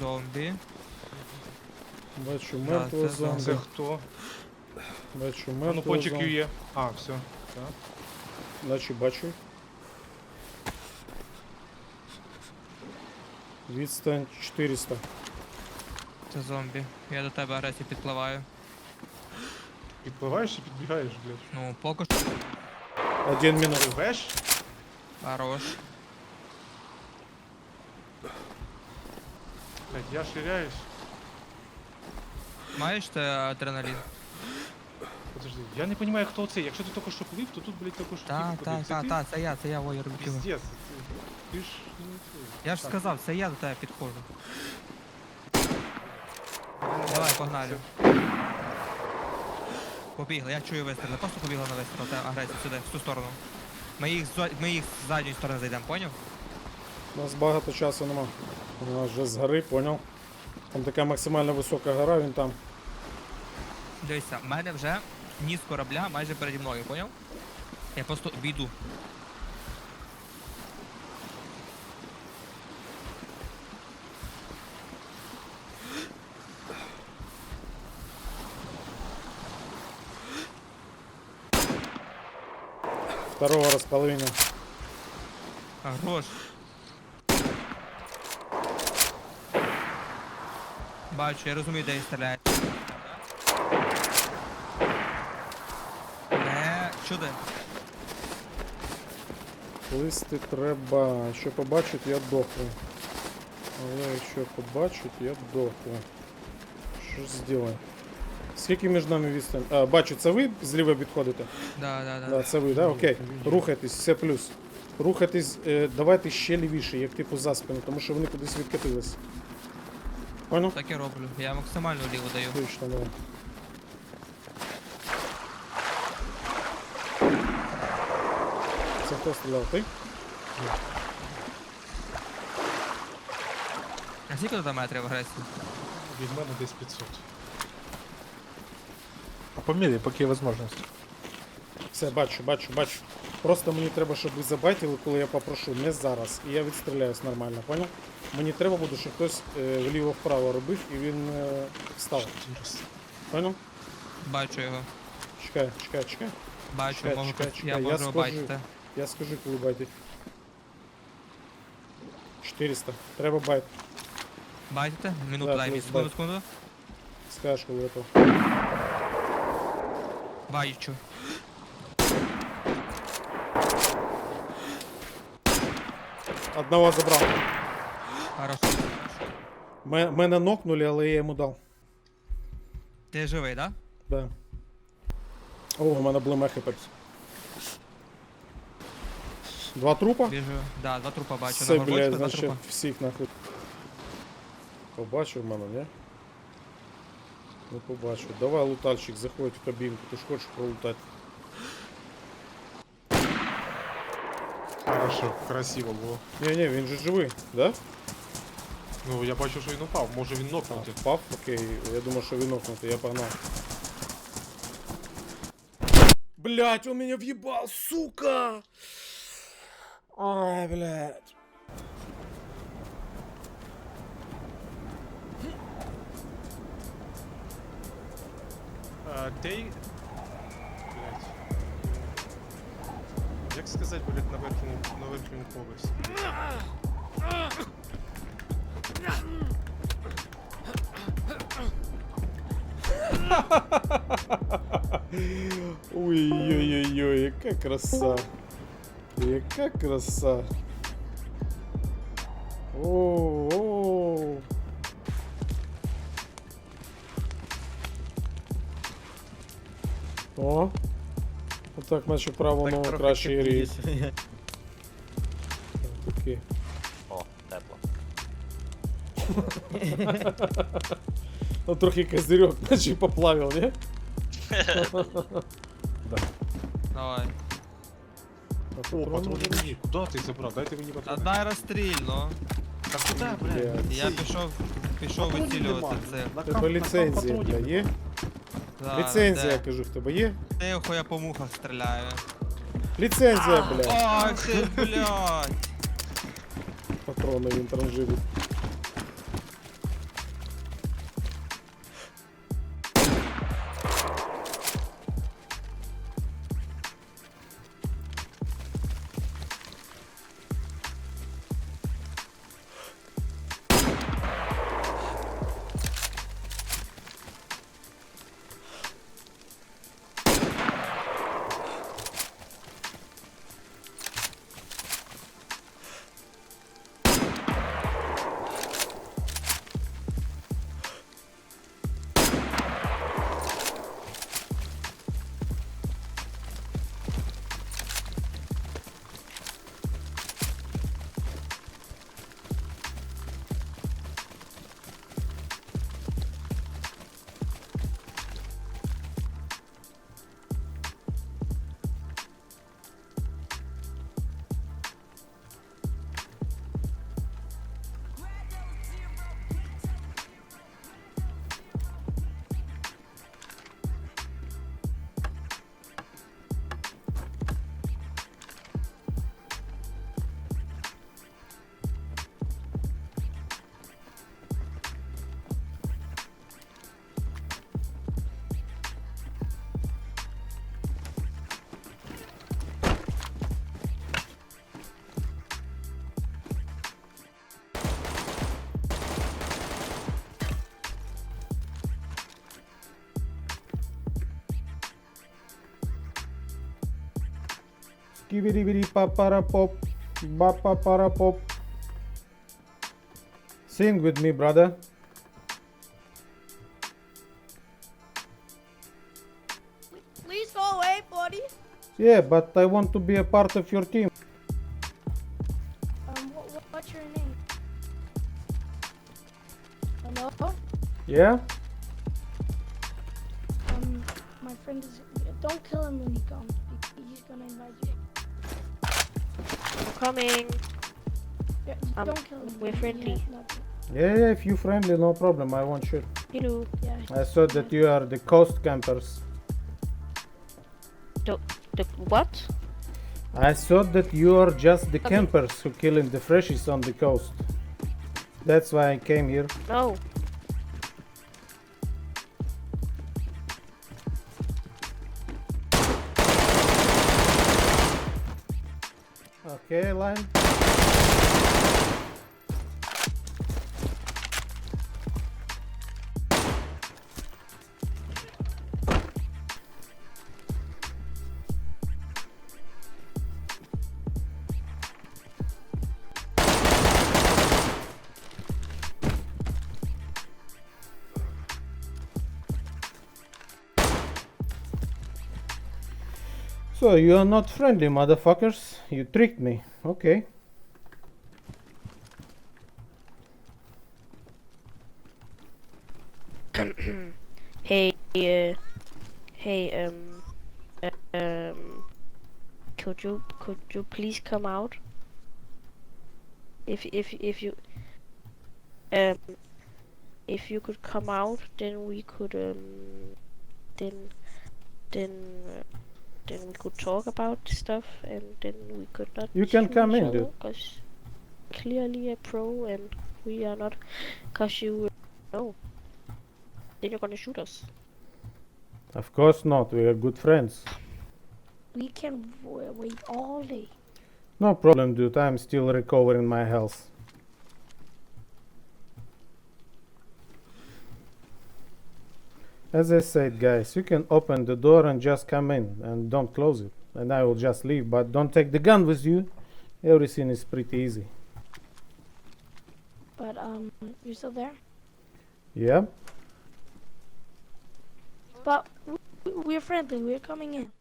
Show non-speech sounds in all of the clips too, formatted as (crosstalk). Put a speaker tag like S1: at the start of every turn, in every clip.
S1: Зомбі.
S2: Бачу
S1: Да,
S2: мертвого
S1: це
S2: зомбі.
S3: Це хто?
S2: Бачу
S3: ну
S2: мертвого
S3: пончик
S2: зомбі.
S3: є. А, все. Так.
S2: Наче бачу. Відстань 400.
S1: Це зомбі. Я до тебе агресію підпливаю.
S3: Підпливаєш і підбігаєш, блядь.
S1: Ну, поки що.
S2: Один мінус.
S3: Пливеш?
S1: Хорош.
S3: Блядь, я ширяюсь.
S1: Маєш ти адреналін?
S3: Подожди, я не розумію, хто це. Якщо ти тільки що плив, то тут, блядь, тільки що
S1: Так,
S3: тіп
S1: так.
S3: Це
S1: так,
S3: ти?
S1: так, це я, це я воєр бігу.
S3: Піздец. ти- Ти ж це.
S1: Я ж
S3: Так,
S1: сказав, це я до тебе підходжу. Давай, погнали. Побігли, я чую вистріли. Просто побігли на вистріл, та агресію сюди, в цю сторону. Ми їх, з ми їх з задньої сторони зайдемо, поняв?
S2: У нас багато часу нема. У нас вже з гори, поняв. Там така максимально висока гора, він там.
S1: Дивися, в мене вже ніс корабля майже переді мною, поняв? Я просто обійду.
S2: Второго розполовину.
S1: Хорош. Бачу, я розумію, де він стріляє. Не чуди.
S2: Листи треба. Що побачить, я дохну. Але якщо побачить, я дохну. Що ж зробимо? Скільки між нами відстань? А, бачу, це ви зліва відходите?
S1: Да, да, да.
S2: Да, це ви, да? Окей. Рухайтесь, все плюс. Рухайтесь, е, давайте ще лівіше, як типу за спину, тому що вони кудись відкатились. Понял?
S1: Так і роблю. Я максимально ліво даю.
S2: Точно, давай. Це хто стріляв? Ти?
S1: А скільки тут метрів агресії?
S3: Від мене десь 500.
S4: По мере, поки є возможность.
S2: Все, бачу, бачу, бачу. Просто мені треба, щоб ви забайтили, коли я попрошу, не зараз. І я відстріляюсь нормально, понял? Мені треба буде, щоб хтось е, вліво-вправо робив і він е, встав. Понял?
S1: Бачу його.
S2: Чекай, чекай, чекай.
S1: Бачу,
S2: Чекай,
S1: можу,
S2: чекай,
S1: пос-
S2: чекай,
S1: я
S2: я
S1: можу
S2: скажу.
S1: бачити.
S2: Я скажу, коли байтить. 400. Треба байт.
S1: Бачите? Минуту
S2: Да,
S1: дай мені
S2: плюс
S1: секунду, секунду.
S2: Скажеш, коли готов.
S1: Бачу.
S2: Одного забрав.
S1: Хорошо.
S2: Ме- Мене нокнули, але я йому дав.
S1: Ти живий, да?
S2: Да. О, у мене блемехи пепс. Два трупа?
S1: Біжу. Да, два трупа бачу.
S2: Все,
S1: на горбочку
S2: блядь,
S1: два
S2: значить
S1: трупа.
S2: всіх нахуй. Побачив мене, не? Не побачив. Давай, лутальщик, заходь в кабінку, ти ж хочеш пролутати.
S3: Хорошо, красиво було.
S2: Ні-ні, він же живий, да?
S3: Ну, я бачу, що він упав. Може він
S2: А,
S3: нокнути.
S2: впав? Окей, я думав, що він нокнутий, я погнав. Блять, он меня въебал, сука! Ай, блядь.
S3: А, Тей... Блядь. Як сказати, блядь, на верхньому, на верхньому поверсі? (laughs)
S2: Ой-ой-ой, яка краса. Яка краса. О-о. О. Отак наче право ногу краще ріс. Ну трохи козирьок, (laughs) наче поплавив, не? (laughs)
S1: Давай.
S3: О,
S2: патрони
S3: мені. Куди ти забрав? Дайте мені
S1: Та
S3: патрони.
S1: дай розстрільно.
S3: Та куди, блядь?
S2: Блядь.
S1: Я пішов, пішов вицілювати це.
S2: Тебе ліцензія, бля, є?
S1: Да,
S2: Ліцензія,
S1: де?
S2: кажу, в тебе є?
S1: Тихо, я по мухах стріляю.
S2: Ліцензія, бля.
S1: Ах ти, блядь.
S2: Патрони він транжирить. Skibidi bidi papara pop, bapa para pop. Sing with me, brother.
S5: Please go away, buddy.
S2: Yeah, but I want to be a part of your team.
S5: Um, what, what, what's your name? Hello?
S2: Yeah?
S5: Um, my friend is. Don't kill him when he comes. he- He's gonna invite you.
S6: I'm coming.
S5: Yeah,
S6: Um,
S5: don't kill him.
S6: we're friendly.
S2: Yeah, yeah, if you're friendly, no problem. I won't shoot.
S6: Hello.
S5: Yeah.
S2: I saw that you are the coast campers.
S6: The the what?
S2: I thought that you are just the
S6: Okay.
S2: campers who killing the freshies on the coast. That's why I came here.
S6: No.
S2: Okay, line. So you are not friendly, motherfuckers. You tricked me. Okay. (coughs)
S6: Hey. Uh, hey. Um. uh, um. Could you could you please come out? If if if you um if you could come out, then we could um then then uh, then we could talk about stuff, and then we could not.
S2: You can come in, dude.
S6: 'cause clearly a pro, and we are not. Cause you know, Then you're gonna shoot us.
S2: Of course not. We are good friends.
S5: We can wait all day.
S2: No problem, dude. I'm still recovering my health. As I said, guys, you can open the door and just come in and don't close it. And I will just leave, but don't take the gun with you. Everything is pretty easy.
S5: But um, you're still there.
S2: Yeah?
S5: But we're friendly. We're coming in.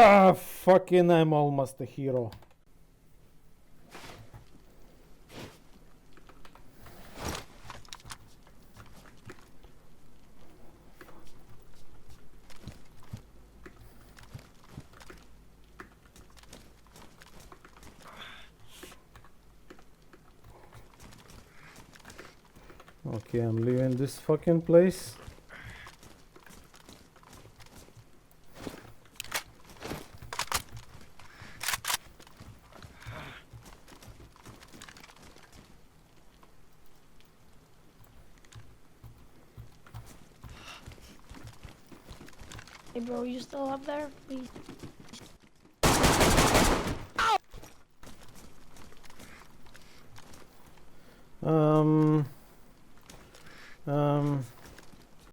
S2: Ah, fucking, I'm almost a hero. Okay, I'm leaving this fucking place.
S5: Hey, bro, you still up there? Please.